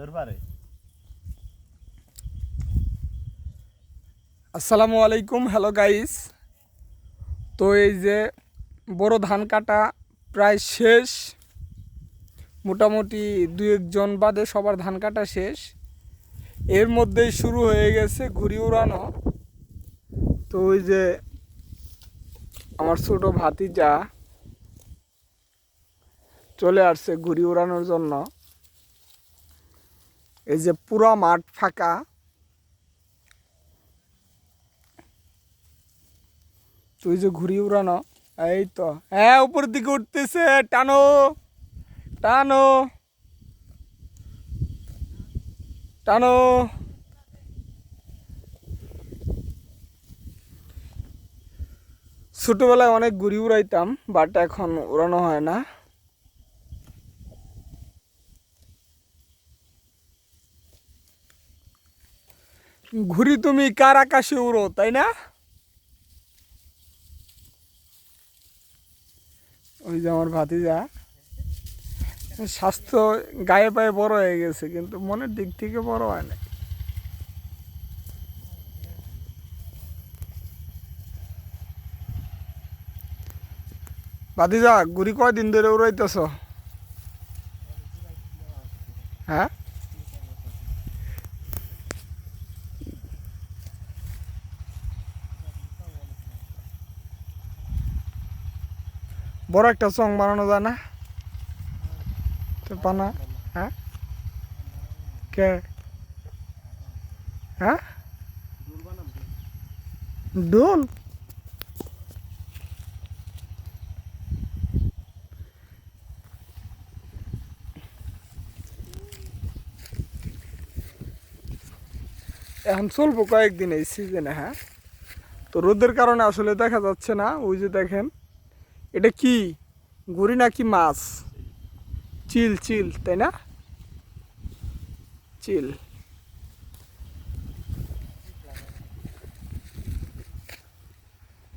দরবারে। আসসালামু আলাইকুম, হ্যালো গাইস। তো এই যে বড় ধান কাটা প্রায় শেষ, মোটামুটি দু একজন বাদে সবার ধান কাটা শেষ। এর মধ্যেই শুরু হয়ে গেছে ঘুড়ি উড়ানো। তো ওই যে আমার ছোট ভাতিজা চলে আসছে ঘুড়ি উড়ানোর জন্য। এই যে পুরা মাঠ ফাঁকা। তুই যে ঘুরি উড়ানো, এই তো। হ্যাঁ উপর দিকে উঠতেছে, টানো টানো টানো। ছোটবেলায় অনেক ঘুড়ি উড়াইতাম বাট এখন উড়ানো হয় না। ঘুড়ি তুমি কার আকাশে উড়ো, তাই না? ওই যে আমার ভাতিজা, স্বাস্থ্য গায়ে পায়ে বড় হয়ে গেছে, কিন্তু মনের দিক থেকে বড় হয় না ভাতিজা গুড়ি কয়দিন ধরে উড়াইতেছ? হ্যাঁ? বড় একটা সং বানানো যায় না? তো পানা হ্যাঁ? কে? হ্যাঁ? ডোল? এখন চলবো কয়েকদিন এই সিজনে হ্যাঁ? তো রোদের কারণে আসলে দেখা যাচ্ছে না, ওই যে দেখেন। এটা কি? গুড়ি নাকি মাছ? চিল চিল তাই না? চিল।